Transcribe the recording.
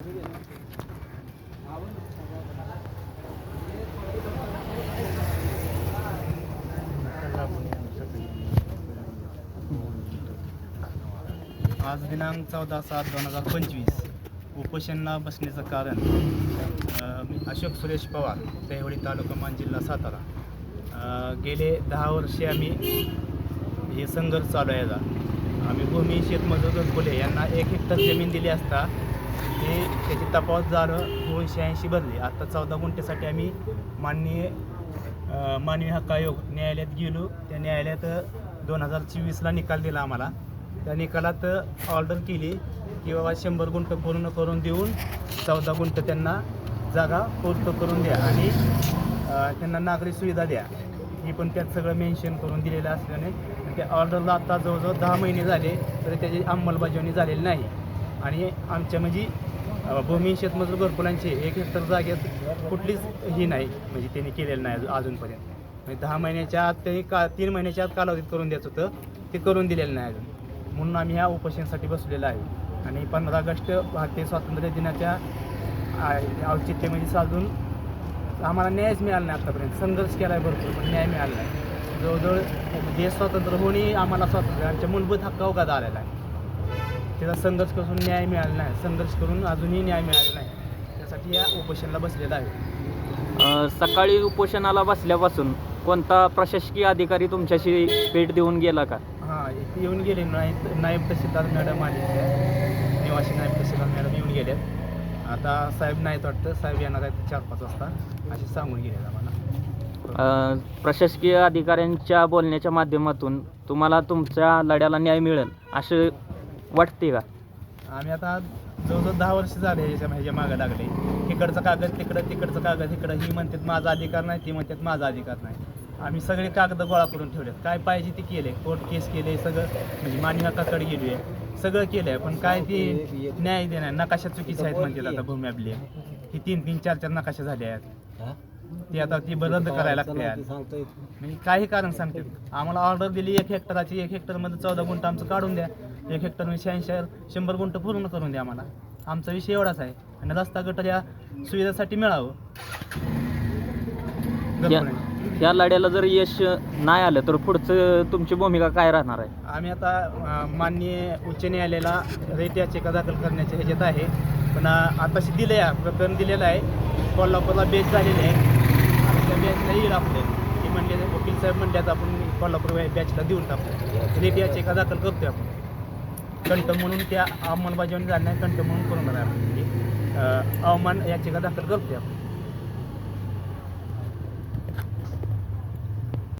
आज दिनांक चौदा सात दोन हजार पंचवीस. उपोषणला बसण्याचं कारण अशोक सुरेश पवार देवळी तालुका मान जिल्हा सातारा. गेले दहा वर्षे आम्ही हे संघर्ष चालू आहे आम्ही भूमी शेतमजूर फुले यांना एक हेक्टर जमीन दिली असता ते त्याची तपास झालं दोनशे ऐंशी भरली. आता चौदा गुंठेसाठी आम्ही माननीय मानवी हक्क आयोग न्यायालयात गेलो. त्या न्यायालयात दोन हजार चोवीसला निकाल दिला आम्हाला. त्या निकालात ऑर्डर केली की बाबा शंभर गुंठ पूर्ण करून देऊन चौदा गुंठ त्यांना जागा पूर्ण करून द्या आणि त्यांना नागरी सुविधा द्या. ही पण त्यात सगळं मेन्शन करून दिलेलं असल्याने त्या ऑर्डरला आता जवळजवळ दहा महिने झाले तरी त्याची अंमलबजावणी झालेली नाही. आणि आमच्या म्हणजे अ, भूमी शेतमजूर एक हेक्टर जागेत कुठलीच ही नाही म्हणजे त्यांनी केलेलं नाही अजून- अजूनपर्यंत. म्हणजे दहा महिन्याच्या आत त्यांनी का तीन महिन्याच्या आत कालावधीत करून द्यायचं होतं ते करून दिलेलं नाही अजून. म्हणून आम्ही ह्या उपोषणासाठी बसलेलो आहे. आणि पंधरा ऑगस्ट भारतीय स्वातंत्र्य दिनाच्या आ- औचित्यमध्ये साधून आम्हाला न्यायच मिळाला नाही आतापर्यंत. संघर्ष केला आहे भरपूर पण न्याय मिळाला नाही. जवळजवळ देश स्वातंत्र्य होऊनही आम्हाला स्वातंत्र्य आमच्या मूलभूत हक्का उगादा आलेला आहे. त्याचा संघर्ष करून न्याय मिळाला नाही. संघर्ष करून अजूनही न्याय मिळाला नाही. त्यासाठी या उपोषणाला बसलेला आहे अ, सकाळी उपोषणाला बसल्यापासून कोणता प्रशासकीय अधिकारी तुमच्याशी भेट देऊन गेला का? हां इथे येऊन गेले. नाईब नायब तहसीलदार मॅडम आले इथे. निवासी नायब तहसीलदार मॅडम येऊन गेलेत आता साहेब नाहीत वाटतं. साहेब येणार आहेत चार पाच वाजता. असे सांगून गेले आम्हाला. अ, प्रशासकीय अधिकाऱ्यांच्या बोलण्याच्या माध्यमातून तुम्हाला तुमच्या लढ्याला न्याय मिळेल असं वाटते का? आम्ही आता जवळजवळ दहा वर्ष झाले ह्याच्या ह्याच्या मागं लागले. इकडचं कागद तिकडं तिकडचं कागद इकडं. ही म्हणतात माझा अधिकार नाही ती म्हणतात माझा अधिकार नाही. आम्ही सगळे कागद गोळा करून ठेवलेत. काय पाहिजे ते केले कोर्ट केस केले सगळं. म्हणजे मान्य हक्काकडे गेली आहे सगळं केलं आहे पण काय ते न्याय देणार. नकाशा चुकीचे आहेत म्हणतात आता भूमी आपली. ही तीन तीन चार चार नकाशा झाले आहेत. ते आता ती रद्द करायला लागते. यार. म्हणजे काही कारण सांगते. आम्हाला ऑर्डर दिली एक हेक्टराची एक हेक्टरमध्ये चौदा गुंठ आमचं काढून द्या. एक हेक्टर शहाऐंशी शंभर गुंठ पूर्ण करून द्या आम्हाला. आमचा विषय एवढाच आहे. आणि रस्ता गटर या सुविधेसाठी मिळावं. या. या लढ्याला जर यश नाही आलं तर पुढचं तुमची भूमिका काय राहणार आहे? आम्ही आता माननीय उच्च न्यायालयाला रेट याचिका दाखल करण्याच्या ह्याच्यात आहे. पण आताशी दिलं आहे प्रकरण दिलेलं आहे. कोल्हापूरला बेच झालेले आहे. त्या बॅचला येईल आपले ते म्हणले वकील साहेब म्हणले आपण कोल्हापूर बॅचला देऊन टाकतो रेट याचिका दाखल करतोय आपण. कंट म्हणून त्या अंमलबजावणी जाणार कंट म्हणून करून राहिलो आपण. अवमान याचिका दाखल करतोय आपण.